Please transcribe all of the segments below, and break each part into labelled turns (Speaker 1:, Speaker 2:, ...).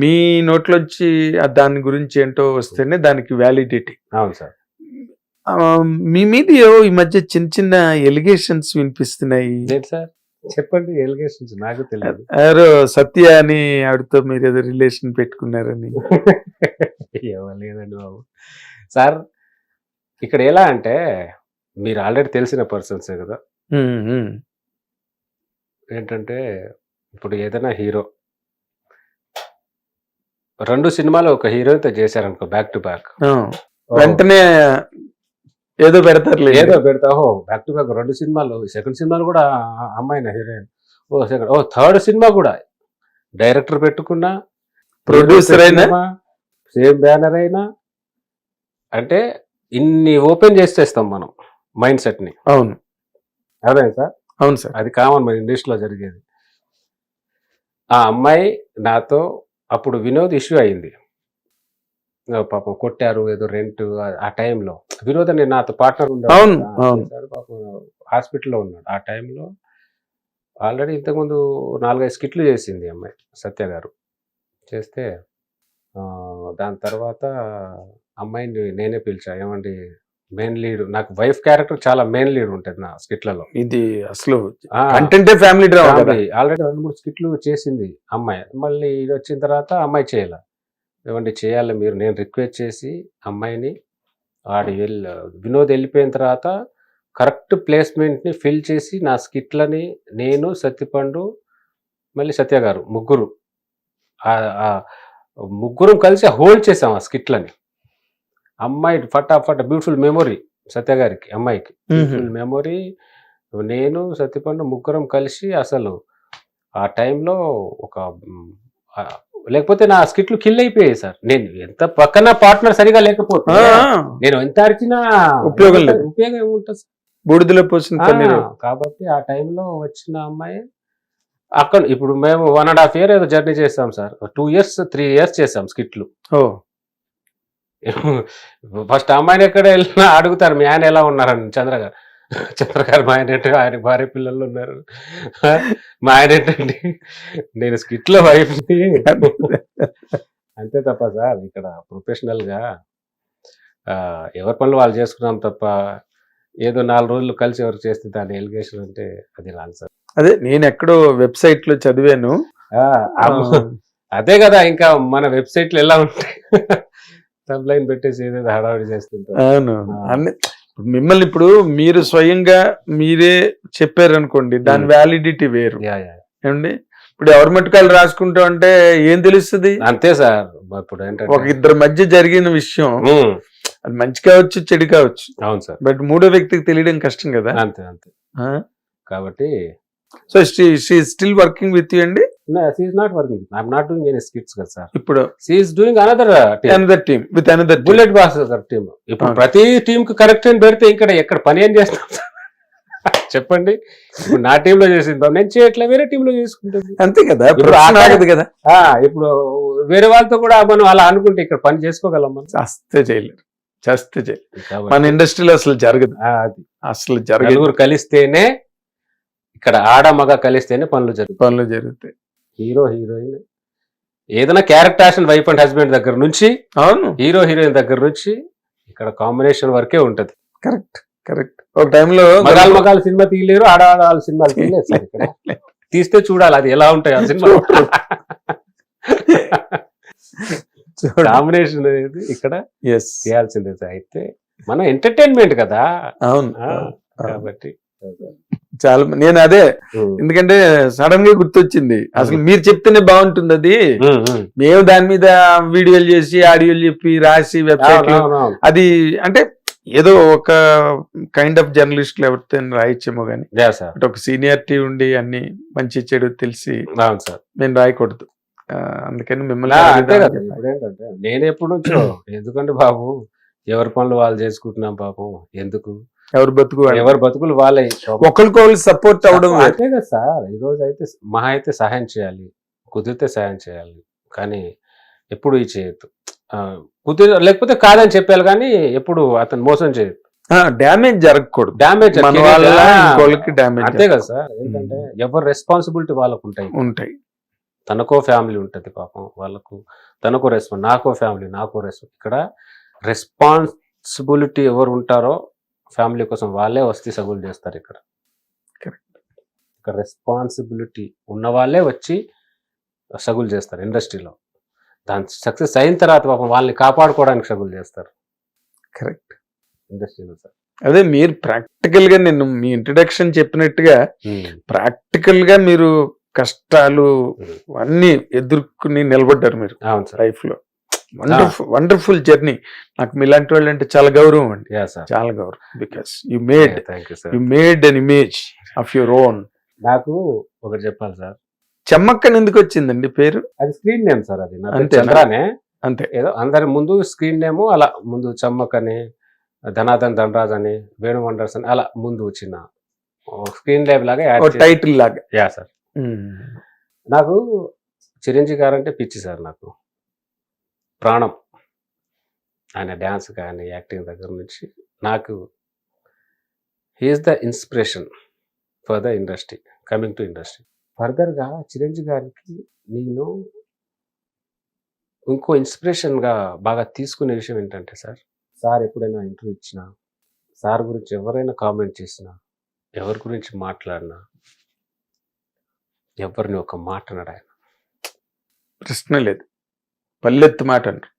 Speaker 1: మీ నోట్లోంచి దాని గురించి ఏంటో వస్తేనే దానికి వ్యాలిడిటీ.
Speaker 2: అవును సార్.
Speaker 1: మీ మీద ఏవో ఈ మధ్య చిన్న చిన్న ఎలిగేషన్స్ వినిపిస్తున్నాయి.
Speaker 2: సార్? చెప్పండి ఎలిగేషన్స్ నాకు తెలియదు.
Speaker 1: ఎవరో సత్య అని ఆవిడతో మీరు ఏదో రిలేషన్ పెట్టుకున్నారని.
Speaker 2: లేదండి బాబు. సార్ ఇక్కడ ఎలా అంటే మీరు ఆల్రెడీ తెలిసిన పర్సన్సే కదా. ఏంటంటే ఇప్పుడు ఏదైనా హీరో రెండు సినిమాలు ఒక హీరోతో చేశారనుకో బ్యాక్ టు బ్యాక్
Speaker 1: వెంటనే ఏదో పెడతారు
Speaker 2: ఏదో పెడతా ఓ బ్యాక్ టు బ్యాక్ రెండు సినిమాలు సెకండ్ సినిమాలు కూడా అమ్మాయిన హీరోయిన్. ఓ సెకండ్ ఓ థర్డ్ సినిమా కూడా. డైరెక్టర్ పెట్టుకున్నా
Speaker 1: ప్రొడ్యూసర్ అయినా?
Speaker 2: సేమ్ బ్యానర్ అయినా అంటే ఇన్ని ఓపెన్ చేసేస్తాం మనం మైండ్ సెట్ని.
Speaker 1: అవును.
Speaker 2: అదే సార్?
Speaker 1: అవును సార్.
Speaker 2: అది కామన్ మన ఇండస్ట్రీలో జరిగేది. ఆ అమ్మాయి నాతో అప్పుడు వినోద్ ఇష్యూ అయింది. పాపం కొట్టారు ఏదో రెంట్ ఆ టైంలో. వినోద్ అని నాతో పార్ట్నర్
Speaker 1: అవును.
Speaker 2: పాపం హాస్పిటల్లో ఉన్నాడు. ఆ టైంలో ఆల్రెడీ ఇంతకుముందు నాలుగైదు స్కిట్లు చేసింది అమ్మాయి సత్య గారు. చేస్తే దాని తర్వాత అమ్మాయిని నేనే పిలిచా. ఏమండి మెయిన్ లీడ్ నాకు వైఫ్ క్యారెక్టర్ చాలా మెయిన్ లీడ్ ఉంటుంది నా స్కిట్లలో.
Speaker 1: ఇది అసలు కంటెంటే ఫ్యామిలీ డ్రామా
Speaker 2: ఆల్రెడీ రెండు మూడు స్కిట్లు చేసింది అమ్మాయి. మళ్ళీ ఇది వచ్చిన తర్వాత అమ్మాయి చేయాల. ఏమండి చేయాలి మీరు. నేను రిక్వెస్ట్ చేసి అమ్మాయిని ఆడి వెళ్ళి వినోద్ వెళ్ళిపోయిన తర్వాత కరెక్ట్ ప్లేస్మెంట్ని ఫిల్ చేసి నా స్కిట్లని నేను సత్యపండు మళ్ళీ సత్య గారు ముగ్గురు ముగ్గురం కలిసి హోల్డ్ చేసాం ఆ స్కిట్లని. అమ్మాయి ఫటాఫట్ బ్యూటిఫుల్ మెమొరీ సత్య గారికి అమ్మాయికి. Beautiful memory. నేను సత్యపండు ముగ్గురం కలిసి అసలు ఆ టైంలో ఒక లేకపోతే నా స్కిట్లు కిల్ అయిపోయాయి సార్. నేను ఎంత పక్కన పార్ట్నర్ సరిగా లేకపోతే నేను ఎంత అరిచినా
Speaker 1: ఉపయోగం లేదు.
Speaker 2: ఉపయోగం ఏముంటుంది?
Speaker 1: బూడిదలో పోసిన
Speaker 2: కాబట్టి ఆ టైంలో వచ్చిన అమ్మాయి అక్కడ ఇప్పుడు మేము వన్ అండ్ హాఫ్ ఇయర్ ఏదో జర్నీ చేసాం sir. Two years three years చేసాం స్కిట్లు. ఫస్ట్ అమ్మాయిని ఎక్కడ వెళ్ళినా అడుగుతారు. మీ ఆయన ఎలా ఉన్నారని. చంద్ర గారు. చంద్ర గారు మా ఆయన ఏంటి ఆయన భార్య పిల్లలు ఉన్నారు. మా ఆయన ఏంటండి నేను స్కిట్లో వైఫ్ అంతే తప్ప సార్ ఇక్కడ ప్రొఫెషనల్గా ఆ, ఎవరి పనులు వాళ్ళు చేసుకున్నాం తప్ప ఏదో నాలుగు రోజులు కలిసి ఎవరు చేస్తే దాని ఎలిగేషన్ అంటే అది రాదు సార్.
Speaker 1: అదే నేను ఎక్కడో వెబ్సైట్లో చదివాను.
Speaker 2: అదే కదా ఇంకా మన వెబ్సైట్లో ఎలా ఉంటాయి లైన్ పెట్టేసి ఏదేదో హడావిడి చేస్తుంటారు.
Speaker 1: అవును. అన్ని మిమ్మల్ని ఇప్పుడు మీరు స్వయంగా మీరే చెప్పారనుకోండి దాని. వ్యాలిడిటీ వేరు.
Speaker 2: Yeah, yeah.
Speaker 1: ఏమండి? ఇప్పుడు ఎవరి మట్టుకాలు రాసుకుంటాం అంటే ఏం తెలుస్తుంది?
Speaker 2: అంతే సార్. ఇప్పుడు ఏంటంటే
Speaker 1: ఒక ఇద్దరి మధ్య జరిగిన విషయం.
Speaker 2: ఉమ్,
Speaker 1: అది మంచి కావచ్చు చెడు కావచ్చు.
Speaker 2: అవును సార్.
Speaker 1: బట్ మూడో వ్యక్తికి తెలియడం కష్టం కదా.
Speaker 2: అంతే అంతే. కాబట్టి
Speaker 1: so still working with you అండి?
Speaker 2: She's not working I'm not doing any skits కదా సార్
Speaker 1: ఇప్పుడు
Speaker 2: she's doing another
Speaker 1: another team with another
Speaker 2: bullet boss team ఇప్పుడు. ప్రతి టీం కి కరెక్ట్ అని పెడితే ఇక్కడ ఎక్కడ పని ఏం చేస్తాం? సార్? చెప్పండి. ఇప్పుడు నా టీంలో చేసింది నేను చేయట్లే వేరే టీంలో చేసుకుంటుంది.
Speaker 1: అంతే కదా
Speaker 2: ఇప్పుడు
Speaker 1: కదా.
Speaker 2: ఇప్పుడు వేరే వాళ్ళతో కూడా మనం అలా అనుకుంటే ఇక్కడ పని చేసుకోగలం మనం.
Speaker 1: చేస్తే చేయలేరు. చేస్తే చేయలేరు. మన ఇండస్ట్రీలో అసలు జరగదు. అసలు జరగదు.
Speaker 2: కలిస్తేనే ఇక్కడ ఆడ మగ కలిస్తేనే పనులు జరుగుతాయి.
Speaker 1: పనులు జరుగుతాయి.
Speaker 2: Hero heroine. ఏదైనా క్యారెక్టర్ వైఫ్ అండ్ హస్బెండ్ దగ్గర నుంచి
Speaker 1: అవును.
Speaker 2: హీరో హీరోయిన్ దగ్గర నుంచి ఇక్కడ కాంబినేషన్ వరకే ఉంటది.
Speaker 1: Correct correct. ఒక టైంలో
Speaker 2: మగాలు మగాలు సినిమా తీయలేరు ఆడవాళ్ళు సినిమాలు తీయలేరు సార్ ఇక్కడ. తీస్తే చూడాలి అది ఎలా ఉంటాయి ఆ సినిమా. కాంబినేషన్ అనేది ఇక్కడ చేయాల్సిందే. అయితే మనం ఎంటర్టైన్మెంట్ కదా.
Speaker 1: అవును.
Speaker 2: కాబట్టి
Speaker 1: చాలా నేను అదే ఎందుకంటే సడన్గా గుర్తొచ్చింది. అసలు మీరు చెప్తేనే బాగుంటుంది అది. మేము దాని మీద వీడియోలు చేసి ఆడియోలు చెప్పి రాసి వెబ్సైట్. అది అంటే ఏదో ఒక కైండ్ ఆఫ్ జర్నలిస్ట్ ఎవరితో రాయొచ్చేమో కానీ ఒక సీనియారిటీ ఉండి అన్ని మంచి చెడు తెలిసి మేము రాయకూడదు. అందుకని మిమ్మల్ని
Speaker 2: నేను ఎప్పుడు ఎందుకంటే బాబు ఎవరి పనులు వాళ్ళు చేసుకుంటున్నాం పాపం ఎందుకు?
Speaker 1: ఎవరు బతుకు.
Speaker 2: ఎవరి బతుకులు వాళ్ళే
Speaker 1: ఒకరికొకరు సపోర్ట్ అవడం.
Speaker 2: అంతే కదా సార్ ఈ రోజు అయితే మహా అయితే సహాయం చేయాలి కుదిరితే సహాయం చేయాలి కానీ ఎప్పుడు ఈ చేయొద్దు. కుదిరి లేకపోతే కాదని చెప్పాలి కానీ ఎప్పుడు అతను మోసం చేయొద్దు.
Speaker 1: డ్యామేజ్ జరగకూడదు.
Speaker 2: డ్యామేజ్
Speaker 1: డ్యామేజ్
Speaker 2: అంతే కదా సార్ ఏంటంటే ఎవరి రెస్పాన్సిబిలిటీ వాళ్ళకు ఉంటాయి.
Speaker 1: ఉంటాయి.
Speaker 2: తనకో ఫ్యామిలీ ఉంటుంది పాపం వాళ్ళకు తనకో రెస్పాన్స్ నాకో ఫ్యామిలీ నాకో రెస్పాన్స్ ఇక్కడ రెస్పాన్సిబిలిటీ ఎవరు ఉంటారో ఫ్యామిలీ కోసం వాళ్ళే వస్తీ సగులు చేస్తారు ఇక్కడ. ఇక్కడ రెస్పాన్సిబిలిటీ ఉన్న వాళ్ళే వచ్చి సగులు చేస్తారు ఇండస్ట్రీలో దాని సక్సెస్ అయిన తర్వాత పాపం వాళ్ళని కాపాడుకోవడానికి సగులు చేస్తారు.
Speaker 1: కరెక్ట్
Speaker 2: ఇండస్ట్రీలో సార్.
Speaker 1: అదే మీరు ప్రాక్టికల్గా నేను మీ ఇంట్రడక్షన్ చెప్పినట్టుగా ప్రాక్టికల్గా మీరు కష్టాలు అన్ని ఎదుర్కొని నిలబడ్డారు మీరు.
Speaker 2: అవును సార్.
Speaker 1: లైఫ్లో. వండర్ఫుల్ వండర్ఫుల్ జర్నీ నాకు మీలాంటి వాళ్ళు అంటే చాలా గౌరవం అండి. చాలా గౌరవం. Because you made
Speaker 2: you
Speaker 1: made an image of your own
Speaker 2: నాకు ఒకటి చెప్పాలి సార్
Speaker 1: చెమ్మక్కని ఎందుకు వచ్చిందండి పేరు?
Speaker 2: అది స్క్రీన్ నేమ్ సార్ అది? చంద్రానే.
Speaker 1: అంతే.
Speaker 2: ఏదో అందరి ముందు స్క్రీన్ నేమ్ అలా ముందు చమ్మక్ అని ధనాదన్ ధనరాజ్ అని వేణు వండర్స్ అని అలా ముందు వచ్చిన స్క్రీన్ లేబ్ లాగా
Speaker 1: టైటిల్ లాగా.
Speaker 2: యా సార్ నాకు చిరంజీవి గారు అంటే పిచ్చి సార్ నాకు. ప్రాణం ఆయన డ్యాన్స్ కానీ యాక్టింగ్ దగ్గర నుంచి నాకు he's the inspiration for the industry coming to industry ఫర్దర్గా చిరంజీవి గారికి నేను ఇంకో ఇన్స్పిరేషన్గా బాగా తీసుకునే విషయం ఏంటంటే సార్ సార్ ఎప్పుడైనా ఇంటర్వ్యూ ఇచ్చినా సార్ గురించి ఎవరైనా కామెంట్ చేసినా ఎవరి గురించి మాట్లాడినా ఎవరిని ఒక మాట ఆయన.
Speaker 1: ప్రశ్న లేదు. పల్లెత్తు మాట అంటారు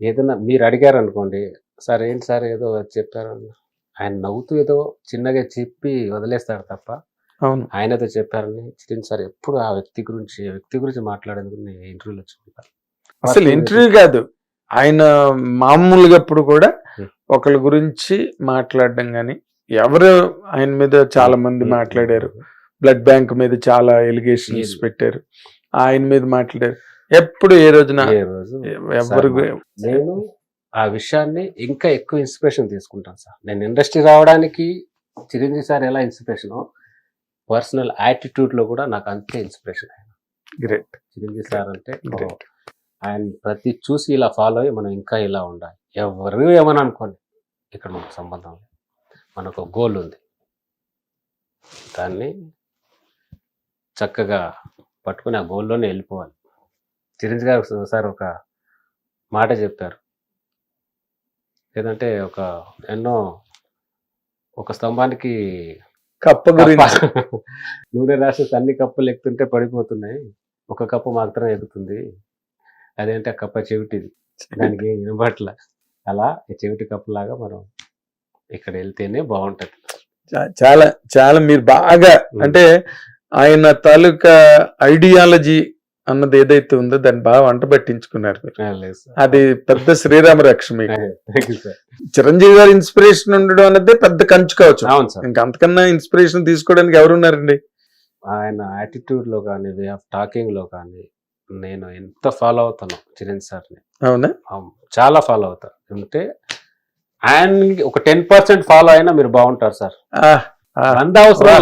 Speaker 2: ఏదైనా మీరు అడిగారు అనుకోండి సార్ ఏంటి సార్ ఏదో చెప్పారు ఆయన నవ్వుతూ ఏదో చిన్నగా చెప్పి వదిలేస్తారు తప్ప
Speaker 1: అవును.
Speaker 2: ఆయన ఏదో చెప్పారని చిరంజీవి సార్ ఎప్పుడు ఆ వ్యక్తి గురించి ఆ వ్యక్తి గురించి మాట్లాడేందుకు నేను ఇంటర్వ్యూలో చూడాలి
Speaker 1: అసలు ఇంటర్వ్యూ కాదు. ఆయన మామూలుగా అప్పుడు కూడా. ఒకళ్ళ గురించి మాట్లాడడం కానీ ఎవరు ఆయన మీద చాలా మంది మాట్లాడారు. బ్లడ్ బ్యాంక్ మీద చాలా ఎలిగేషన్స్. పెట్టారు. ఆయన మీద మాట్లాడారు. ఎప్పుడు ఏ రోజున
Speaker 2: ఏ రోజు
Speaker 1: ఎవరు
Speaker 2: నేను ఆ విషయాన్ని ఇంకా ఎక్కువ ఇన్స్పిరేషన్ తీసుకుంటాను సార్. నేను ఇండస్ట్రీ రావడానికి చిరంజీవి సార్ ఎలా ఇన్స్పిరేషన్ పర్సనల్ యాటిట్యూడ్లో కూడా నాకు అంతే ఇన్స్పిరేషన్ ఆయన
Speaker 1: గ్రేట్
Speaker 2: చిరంజీవి సార్ అంటే ఆయన ప్రతి చూసి ఇలా ఫాలో అయ్యి మనం ఇంకా ఇలా ఉండాలి. ఎవరు ఏమని అనుకోండి ఇక్కడ మనకు సంబంధం లేదు. మనకు గోల్ ఉంది. దాన్ని చక్కగా పట్టుకుని ఆ గోల్లోనే వెళ్ళిపోవాలి. చిరంజీవి గారు సార్ ఒక మాట చెప్పారు ఏదంటే ఒక ఎన్నో ఒక స్తంభానికి
Speaker 1: కప్ప
Speaker 2: నూనె రాసి అన్ని కప్పులు ఎక్కుతుంటే పడిపోతున్నాయి. ఒక కప్పు మాత్రం ఎక్కుతుంది. అదేంటే ఆ కప్ప చెవిటిది? దానికి ఏం వినబట్ల అలా ఈ చెవిటి కప్పు లాగా మనం ఇక్కడ వెళ్తేనే బాగుంటది.
Speaker 1: చాలా చాలా మీరు బాగా అంటే ఆయన తాలూకా ఐడియాలజీ అన్నది ఏదైతే ఉందో దాన్ని బాగా వంట పట్టించుకున్నారు మీరు. అది పెద్ద శ్రీరామ రక్ష మీకు. చిరంజీవి గారి ఇన్స్పిరేషన్ ఉండడం అనేది పెద్ద కంచు కావచ్చు.
Speaker 2: అవును సార్.
Speaker 1: ఇంకా అంతకన్నా ఇన్స్పిరేషన్ తీసుకోవడానికి ఎవరున్నారండి?
Speaker 2: ఆయన యాటిట్యూడ్లో కానీ వే ఆఫ్ టాకింగ్లో కానీ నేను ఎంత ఫాలో అవుతాను చిరంజీవి సార్ని.
Speaker 1: అవునా?
Speaker 2: చాలా ఫాలో అవుతా ఉంటే ఆయన ఒక టెన్ పర్సెంట్ ఫాలో అయినా మీరు బాగుంటారు సార్. అంత అవసరం.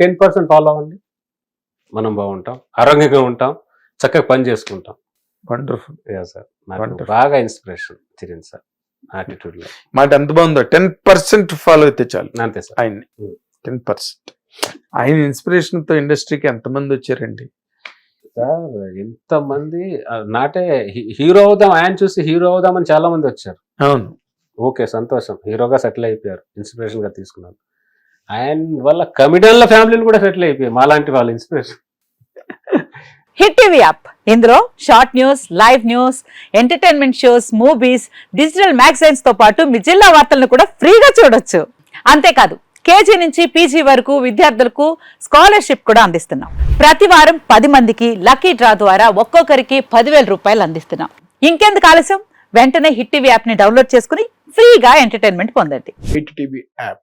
Speaker 2: టెన్ పర్సెంట్ ఫాలో అవ్వండి. మనం బాగుంటాం ఆరోగ్యంగా ఉంటాం చక్కగా పని చేసుకుంటాం.
Speaker 1: వండర్ఫుల్
Speaker 2: సార్ నాకు
Speaker 1: Wonderful.
Speaker 2: బాగా ఇన్స్పిరేషన్ చిరంజీవి సార్
Speaker 1: మాట ఎంత బాగుందో టెన్ పర్సెంట్ ఫాలో అయితే చాలు.
Speaker 2: అంతే సార్.
Speaker 1: ఆయన్ని
Speaker 2: Hmm.
Speaker 1: టెన్ పర్సెంట్ ఆయన ఇన్స్పిరేషన్తో ఇండస్ట్రీకి ఎంతమంది వచ్చారండి?
Speaker 2: సార్ ఎంతమంది ఆ, నాటే హీ- హీరో అవుదాం ఆయన చూసి హీరో అవుదామని చాలా మంది వచ్చారు.
Speaker 1: అవును.
Speaker 2: ఓకే సంతోషం. హీరోగా సెటిల్ అయిపోయారు. ఇన్స్పిరేషన్గా తీసుకున్నారు. ఆయన వల్ల కమిడియన్ల ఫ్యామిలీలు కూడా సెటిల్ అయిపోయాయి. మాలాంటి వాళ్ళు ఇన్స్పిరేషన్
Speaker 3: హిట్ టీవీ యాప్. ఇందులో short news live news entertainment shows movies digital మ్యాగజైన్స్తో పాటు మీ జిల్లా వార్తలను కూడా ఫ్రీగా చూడొచ్చు. అంతేకాదు కేజీ నుంచి పీజీ వరకు విద్యార్థులకు స్కాలర్షిప్ కూడా అందిస్తున్నాం. ప్రతి వారం పది మందికి లక్కీ డ్రా ద్వారా ఒక్కొక్కరికి పదివేల రూపాయలు అందిస్తున్నాం. ఇంకెందుకు ఆలస్యం? వెంటనే హిట్ టీవీ యాప్ని డౌన్లోడ్ చేసుకుని ఫ్రీగా ఎంటర్టైన్మెంట్ పొందండి.
Speaker 4: Hit TV app.